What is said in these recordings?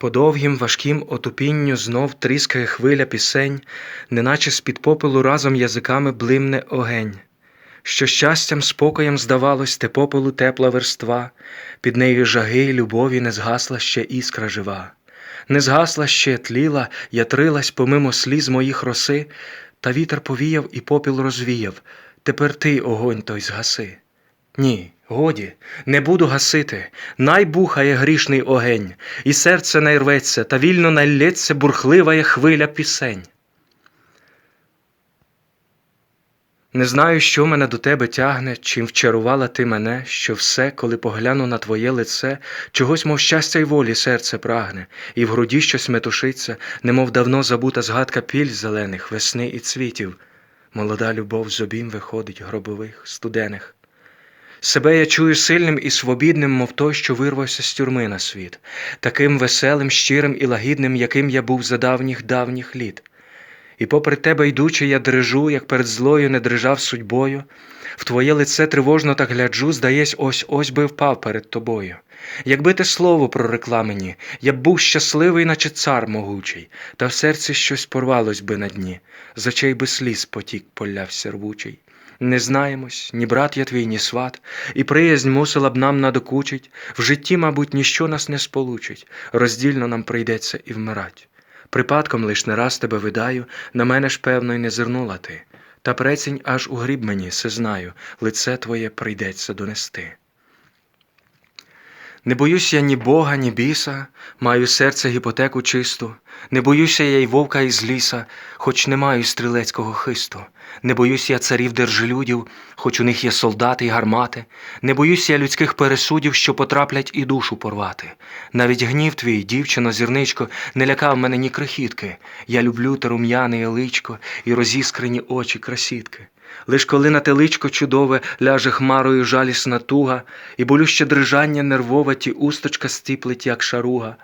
По довгім важкім отупінню знов тріскає хвиля пісень, неначе з-під попелу разом язиками блимне огень. Що щастям, спокоєм здавалось, те попелу тепла верства, під нею жаги й любові не згасла ще іскра жива. Не згасла ще, тліла, ятрилась помимо сліз моїх роси, та вітер повіяв і попіл розвіяв. Тепер ти огонь той згаси. Ні, годі, не буду гасити, най бухає грішний огень, і серце най рветься, та вільно найлється бурхливая хвиля пісень. Не знаю, що мене до тебе тягне, чим вчарувала ти мене, що все, коли погляну на твоє лице, чогось, мов щастя й волі серце прагне, і в груді щось метушиться, немов давно забута згадка піль зелених, весни і цвітів. Молода любов з обім виходить гробових, студених. Себе я чую сильним і свобідним, мов той, що вирвався з тюрми на світ, таким веселим, щирим і лагідним, яким я був за давніх давніх літ. І попри тебе йдучи, я дрижу, як перед злою не дрижав судьбою. В твоє лице тривожно так гляджу, здаєсь, ось ось би впав перед тобою. Якби ти слово прорекла мені, я б був щасливий, наче цар могучий, та в серці щось порвалось би на дні, з очей би сліз потік полявся рвучий. Не знаємось, ні брат я твій, ні сват, і приязнь мусила б нам надокучить, в житті, мабуть, ніщо нас не сполучить, роздільно нам прийдеться і вмирать. Припадком лиш не раз тебе видаю, на мене ж, певно, й не зирнула ти. Та прецінь аж у гріб мені, все знаю, лице твоє прийдеться донести. Не боюсь я ні Бога, ні біса, маю серце гіпотеку чисту, не боюся я й вовка із ліса, хоч не маю стрілецького хисту. Не боюсь я царів держелюдів, хоч у них є солдати й гармати, не боюсь я людських пересудів, що потраплять і душу порвати. Навіть гнів твій, дівчино, зірничко, не лякав мене ні крихітки. Я люблю те рум'яне личко і розіскрені очі красітки. Лиш коли на теличко чудове ляже хмарою жалісна туга, і болюще дрижання нервове ті усточка стіплить, як шаруга,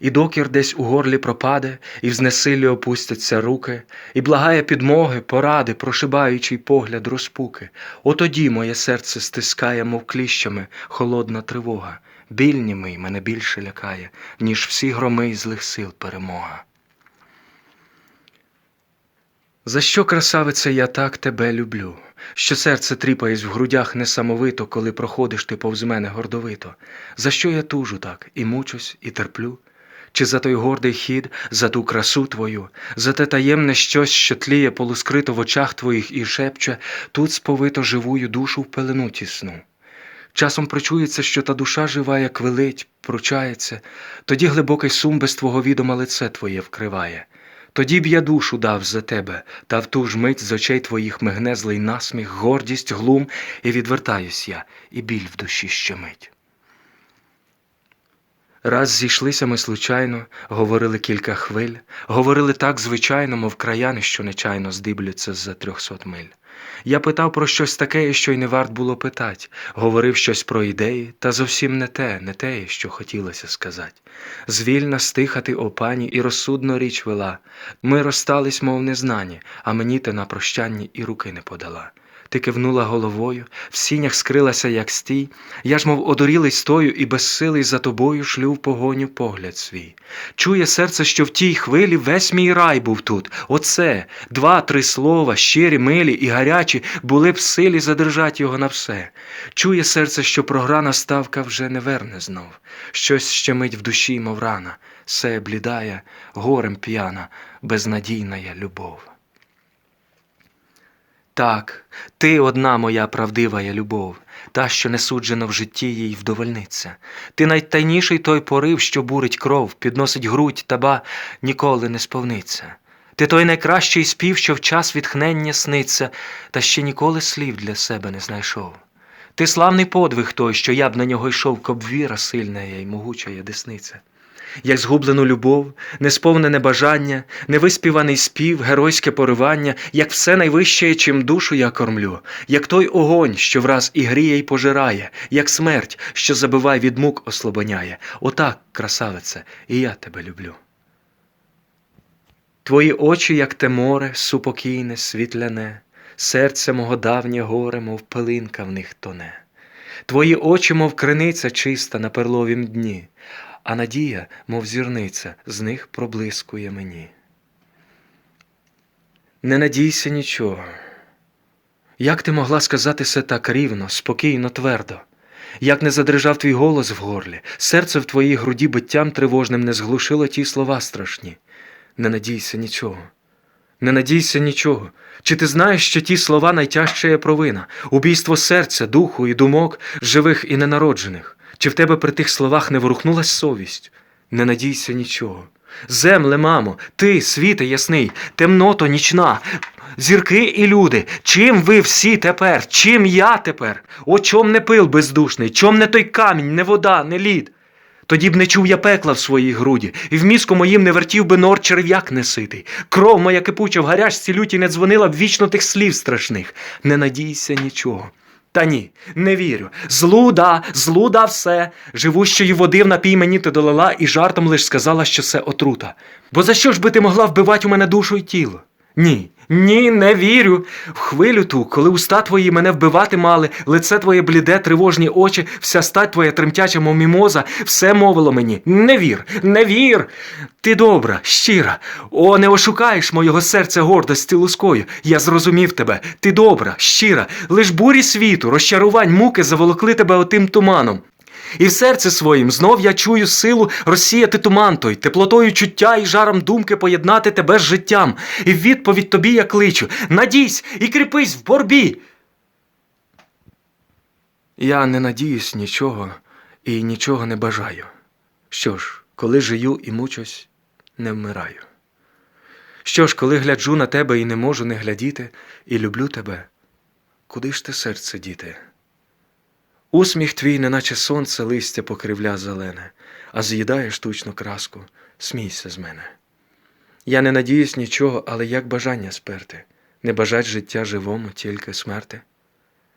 і докір десь у горлі пропаде, і в знесиллі опустяться руки, і благає підмоги, поради, прошибаючий погляд розпуки. Отоді моє серце стискає, мов кліщами, холодна тривога. Біль німий мене більше лякає, ніж всі громи злих сил перемога. За що, красавице, я так тебе люблю, що серце тріпаєсь в грудях несамовито, коли проходиш ти повз мене гордовито? За що я тужу так і мучусь, і терплю? Чи за той гордий хід, за ту красу твою, за те таємне щось, що тліє полускрито в очах твоїх і шепче, тут сповито живую душу в пелену тісну? Часом причується, що та душа жива, як велить, пручається, тоді глибокий сум без твого відома лице твоє вкриває. Тоді б я душу дав за тебе, та в ту ж мить з очей твоїх мигне злий насміх, гордість, глум, і відвертаюсь я, і біль в душі щемить. Раз зійшлися ми случайно, говорили кілька хвиль, говорили так звичайно, мов краяни, що нечайно здибляться з-за трьохсот миль. Я питав про щось таке, що й не варт було питать, говорив щось про ідеї, та зовсім не те, не те, що хотілося сказать. Звільна стихати о пані і розсудно річ вела. Ми розстались, мов незнані, а мені те на прощанні і руки не подала. Ти кивнула головою, в сінях скрилася, як стій. Я ж, мов одурілий стою, і безсилий за тобою шлю в погоню погляд свій. Чує серце, що в тій хвилі весь мій рай був тут. Оце два-три слова, щирі, милі і гарячі, були б в силі задержать його на все. Чує серце, що програна ставка вже не верне знов. Щось щемить в душі, мов рана, се блідає, горем п'яна, безнадійна любов. Так, ти одна моя правдива я любов, та, що не суджено в житті їй вдовольниться. Ти найтайніший той порив, що бурить кров, підносить грудь, та ба ніколи не сповниться. Ти той найкращий спів, що в час відхнення сниться, та ще ніколи слів для себе не знайшов. Ти славний подвиг той, що я б на нього йшов, коб віра сильна й могуча десниця. Як згублену любов, несповнене бажання, невиспіваний спів, геройське поривання, як все найвище, чим душу я кормлю, як той огонь, що враз і гріє, й пожирає, як смерть, що забивай від мук ослабоняє. Отак, красавице, і я тебе люблю. Твої очі, як те море, супокійне, світляне, серце мого давнє горе, мов пилинка в них тоне. Твої очі, мов криниця чиста на перловім дні, а надія, мов зірниця, з них проблискує мені. Не надійся нічого. Як ти могла сказати це так рівно, спокійно, твердо? Як не задрижав твій голос в горлі, серце в твоїй груді биттям тривожним не зглушило ті слова страшні. Не надійся нічого. Не надійся нічого. Чи ти знаєш, що ті слова найтяжча є провина, убійство серця, духу і думок, живих і ненароджених? Чи в тебе при тих словах не ворухнулась совість? Не надійся нічого. Земле, мамо, ти, світе ясний, темното нічна, зірки і люди, чим ви всі тепер, чим я тепер? О чом не пил бездушний, чом не той камінь, не вода, не лід? Тоді б не чув я пекла в своїй груді, і в мізку моїм не вертів би нор черв'як неситий. Кров моя кипуча в гарячці люті не дзвонила б вічно тих слів страшних. Не надійся нічого. Та ні, не вірю. Злуда, злуда все. Живущої води в напій мені ти долила і жартом лиш сказала, що це отрута. Бо за що ж би ти могла вбивати у мене душу й тіло? Ні, ні, не вірю. В хвилю ту, коли уста твої мене вбивати мали, лице твоє бліде, тривожні очі, вся стать твоя тремтяча, мов мімоза, все мовило мені. Не вір, не вір. Ти добра, щира. О, не ошукаєш моєго серця гордості лускою. Я зрозумів тебе. Ти добра, щира. Лиш бурі світу, розчарувань, муки заволокли тебе отим туманом. І в серці своїм знов я чую силу розсіяти туман той, теплотою чуття і жаром думки поєднати тебе з життям. І в відповідь тобі я кличу: надійсь і кріпись в борбі. Я не надіюсь нічого і нічого не бажаю. Що ж, коли жию і мучусь, не вмираю. Що ж, коли гляджу на тебе і не можу не глядіти, і люблю тебе, куди ж ти серце діти? Усміх твій, неначе сонце листя покривля зелене, а з'їдає штучну краску, смійся з мене. Я не надіюсь нічого, але як бажання сперти, не бажать життя живому, тільки смерти.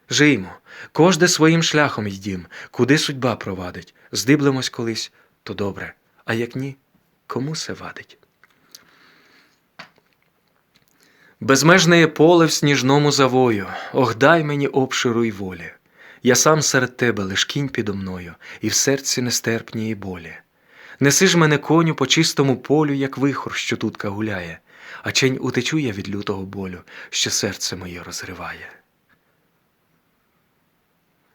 Жиймо, кожде своїм шляхом йдім, куди судьба провадить, здиблемось колись, то добре, а як ні, кому се вадить? Безмежне є поле в сніжному завою, ох, дай мені обширу й волі. Я сам серед тебе лиш кінь підо мною, і в серці нестерпнії болі. Неси ж мене коню по чистому полю, як вихор, що тутка гуляє, а чень утечу я від лютого болю, що серце моє розриває.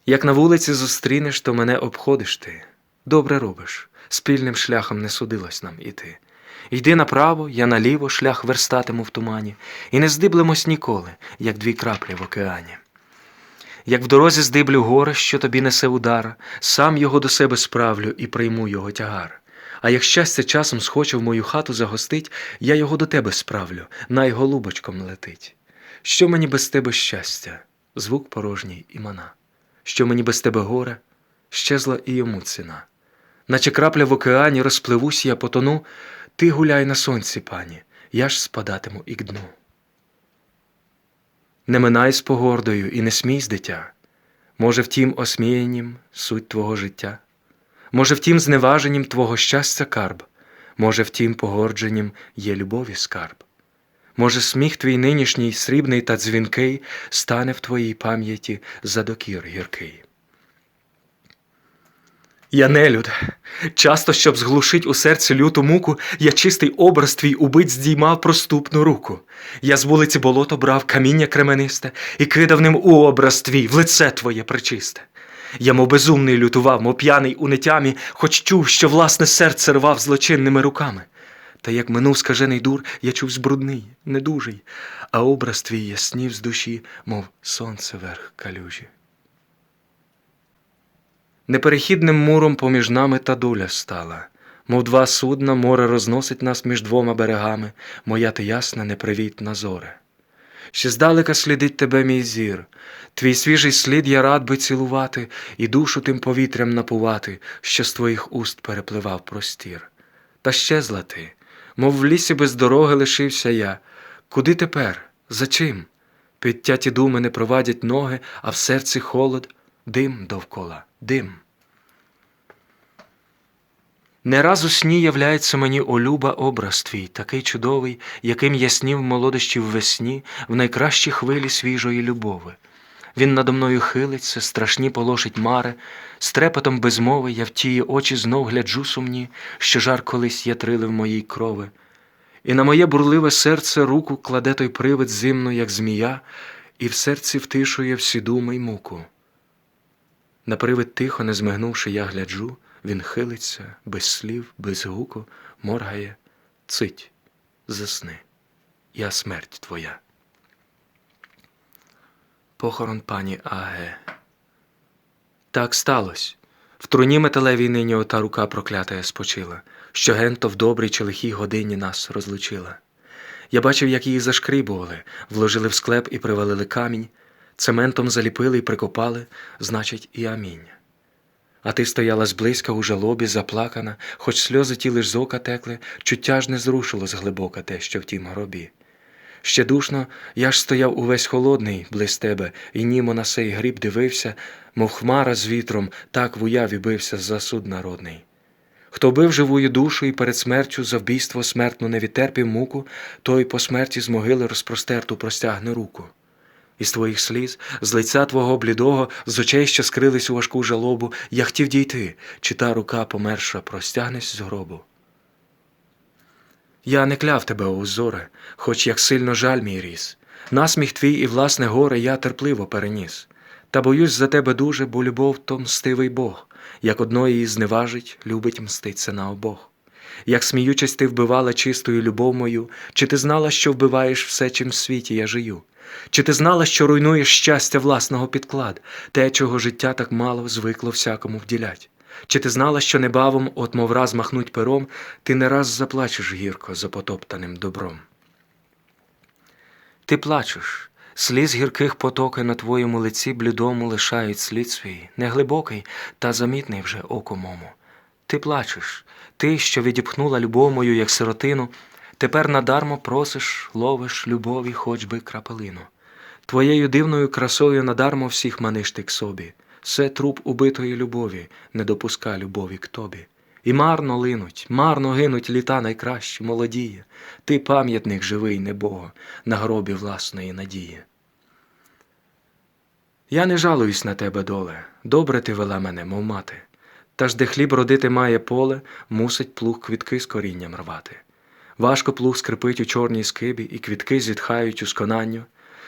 Як на вулиці зустрінеш, то мене обходиш ти. Добре робиш, спільним шляхом не судилось нам іти. Йди направо, я наліво шлях верстатиму в тумані, і не здиблемось ніколи, як дві краплі в океані. Як в дорозі здиблю горе, що тобі несе удар, сам його до себе справлю і прийму його тягар. А як щастя часом схоче в мою хату загостить, я його до тебе справлю, най голубочком летить. Що мені без тебе щастя, звук порожній і що мені без тебе горе, щезла і йому ціна. Наче крапля в океані розпливусь я потону, ти гуляй на сонці, пані, я ж спадатиму і к дну. Не минай з погордою і не смійсь, дитя. Може, втім, осміянням суть твого життя, може, втім, зневаженням твого щастя карб, може, втім, погордженням є любові скарб. Може, сміх твій нинішній срібний та дзвінкий стане в твоїй пам'яті за докір гіркий. Я нелюд. Часто, щоб зглушить у серці люту муку, я чистий образ твій убить здіймав проступну руку. Я з вулиці болото брав каміння кременисте і кидав ним у образ твій, в лице твоє причисте. Я, мов безумний, лютував, мов п'яний у нетямі, хоч чув, що власне серце рвав злочинними руками. Та як минув скажений дур, я чув збрудний, недужий, а образ твій яснів з душі, мов сонце верх калюжі. Неперехідним муром поміж нами та доля стала, мов два судна, море розносить нас між двома берегами, моя ти ясна, непривітна зоре. Ще здалека слідить тебе мій зір, твій свіжий слід я рад би цілувати і душу тим повітрям напувати, що з твоїх уст перепливав простір. Та щезла ти, мов в лісі без дороги лишився я. Куди тепер? За чим? Підтяті думи не провадять ноги, а в серці холод, дим довкола, дим. Не раз у сні являється мені о люба образ твій, такий чудовий, яким я снів молодощі в весні, в найкращі хвилі свіжої любови. Він надо мною хилиться, страшні полошить мари, з трепетом без мови я в тії очі знов гляджу сумні, що жар колись ятрили в моїй крови. І на моє бурливе серце руку кладе той привид зимно, як змія, і в серці втишує всі думи й муку. На привид тихо, не змигнувши, я гляджу, він хилиться, без слів, без гуку, моргає, цить, засни, я смерть твоя. Похорон пані Аге. Так сталося. В труні металевій нині ота рука проклятая спочила, що генто в добрій чи лихій годині нас розлучила. Я бачив, як її зашкрібували, вложили в склеп і привалили камінь, цементом заліпили і прикопали, значить, і амінь. А ти стояла зблизька у жалобі, заплакана, хоч сльози ті лиш з ока текли, чуття ж не зрушило зглибока те, що в тім гробі. Ще душно я ж стояв увесь холодний близь тебе, і німо на сей гріб дивився, мов хмара з вітром, так в уяві бився за суд народний. Хто бив живую душу і перед смертю за вбійство смертну не відтерпів муку, той по смерті з могили розпростерту простягне руку. Із твоїх сліз, з лиця твого блідого, з очей, що скрились у важку жалобу, я хотів дійти, чи та рука померша простягнесь з гробу. Я не кляв тебе, о зоре, хоч як сильно жаль мій ріс. Насміх твій і власне горе я терпливо переніс. Та боюсь за тебе дуже, бо любов то мстивий Бог, як одної її зневажить, любить мститься на обох. Як сміючись, ти вбивала чистою любов мою, чи ти знала, що вбиваєш все, чим в світі я жию? Чи ти знала, що руйнуєш щастя власного підклад, те, чого життя так мало звикло всякому вділять? Чи ти знала, що небавом, от мов раз махнуть пером, ти не раз заплачеш гірко за потоптаним добром? Ти плачеш, сліз гірких потоки на твоєму лиці блідому лишають слід свій, неглибокий та замітний вже окомому. Ти плачеш, ти, що відіпхнула любов як сиротину, тепер надармо просиш, ловиш любові хоч би крапелину. Твоєю дивною красою надармо всіх маниш ти к собі. Все труп убитої любові, не допуска любові к тобі. І марно линуть, марно гинуть літа найкращі, молодіє, ти пам'ятник живий небого, на гробі власної надії. Я не жалуюсь на тебе, доле, добре ти вела мене, мов мати. Та ж де хліб родити має поле, мусить плуг квітки з корінням рвати. Важко плуг скрипить у чорній скибі, і квітки зітхають у сконанню.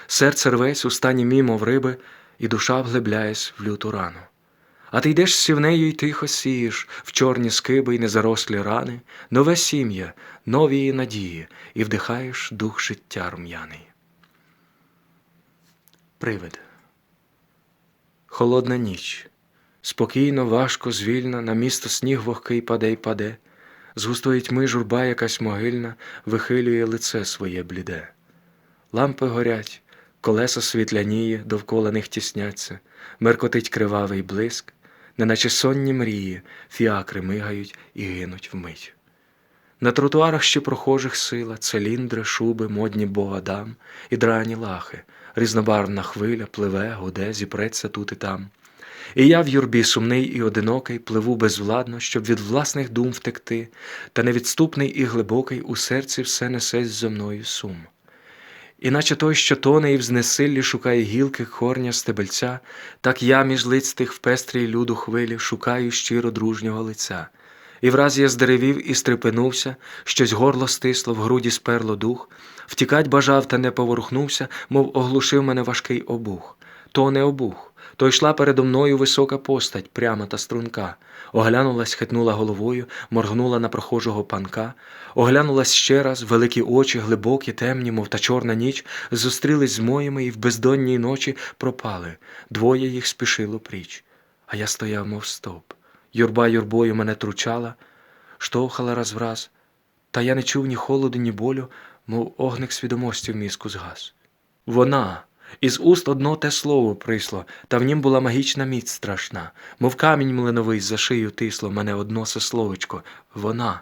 Серце рвесь у стані мімо в риби, і душа вглибляєсь в люту рану. А ти йдеш сівнею й тихо сієш в чорні скиби й незарослі рани, нове сім'я, нові надії, і вдихаєш дух життя рум'яний. Привид. Холодна ніч. Спокійно, важко, звільна, на місто сніг вогкий паде й паде, з густої тьми журба якась могильна вихилює лице своє бліде. Лампи горять, колеса світляніє, довкола них тісняться, меркотить кривавий блиск, неначе сонні мрії, фіакри мигають і гинуть вмить. На тротуарах ще прохожих сила, циліндри, шуби, модні богадам і драні лахи, різнобарвна хвиля пливе, гуде, зіпреться тут і там. І я в юрбі сумний і одинокий пливу безвладно, щоб від власних дум втекти, та невідступний і глибокий у серці все несесь зо мною сум. Іначе той, що тоне і в знесиллі шукає гілки корня стебельця, так я між лиць тих в пестрій люду хвилі шукаю щиро дружнього лиця. І враз я здеревів і стрепенувся, щось горло стисло, в груді сперло дух, втікать бажав та не поворухнувся, мов оглушив мене важкий обух. То не обух, то йшла передо мною висока постать, пряма та струнка, оглянулась, хитнула головою, моргнула на прохожого панка, оглянулась ще раз, великі очі, глибокі, темні, мов та чорна ніч, зустрілись з моїми і в бездонній ночі пропали. Двоє їх спішило пріч, а я стояв, мов стовп. Юрба юрбою мене тручала, штовхала раз в раз, та я не чув ні холоду, ні болю, мов огник свідомості в мізку згас. Вона, із уст одно те слово присло, та в нім була магічна міць страшна, мов камінь млиновий за шию тисло мене одно се словечко. Вона.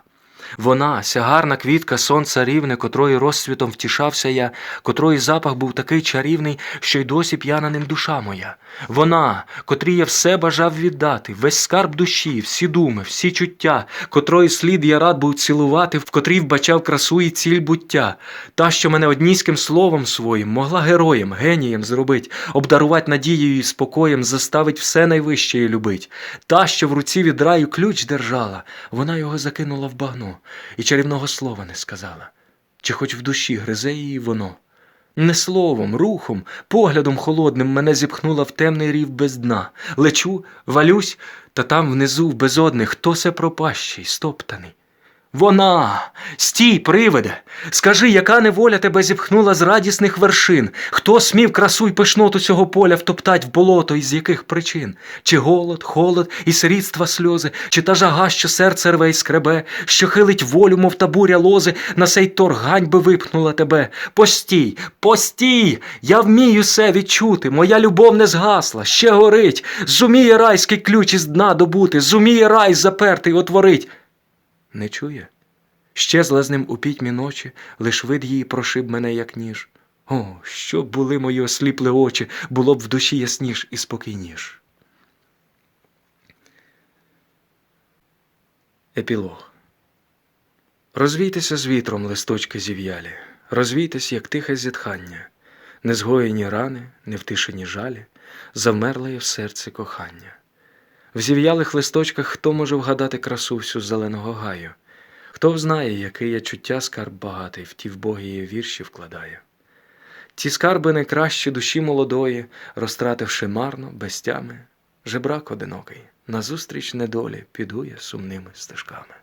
Вона, ся гарна квітка сонця рівне, котрої розцвітом втішався я, котрої запах був такий чарівний, що й досі п'яна ним душа моя. Вона, котрій я все бажав віддати, весь скарб душі, всі думи, всі чуття, котрої слід я рад був цілувати, в котрій вбачав красу і ціль буття, та, що мене одніським словом своїм могла героєм, генієм зробить, обдарувати надією і спокоєм, заставить все найвище і любить. Та, що в руці від раю ключ держала, вона його закинула в багно і чарівного слова не сказала. Чи хоч в душі гризе її воно? Не словом, рухом, поглядом холодним мене зіпхнула в темний рів без дна. Лечу, валюсь, та там внизу в безодних, хто се пропащий, стоптаний. Вона, стій, привиде, скажи, яка неволя тебе зіпхнула з радісних вершин? Хто смів красу й пишноту цього поля втоптать в болото і з яких причин? Чи голод, холод і срідства сльози, чи та жага, що серце рве й скребе, що хилить волю, мов та буря лози, на сей торг ганьби випхнула тебе? Постій, постій! Я вмію все відчути, моя любов не згасла, ще горить, зуміє райський ключ із дна добути, зуміє рай запертий отворить. Не чує? Щезла з ним у пітьмі ночі, лиш вид її прошиб мене, як ніж. О, що б були мої осліпли очі, було б в душі ясніш і спокійніш. Епілог Розвійтеся з вітром, листочки зів'ялі, розвійтесь, як тихе зітхання, незгоєні рани, невтишені жалі, завмерле в серці кохання. В зів'ялих листочках хто може вгадати красу всю зеленого гаю? Хто знає, який я чуття скарб багатий в ті вбогії вірші вкладає? Ті скарби найкращі душі молодої, розтративши марно, без тями, жебрак одинокий, назустріч недолі підує сумними стежками.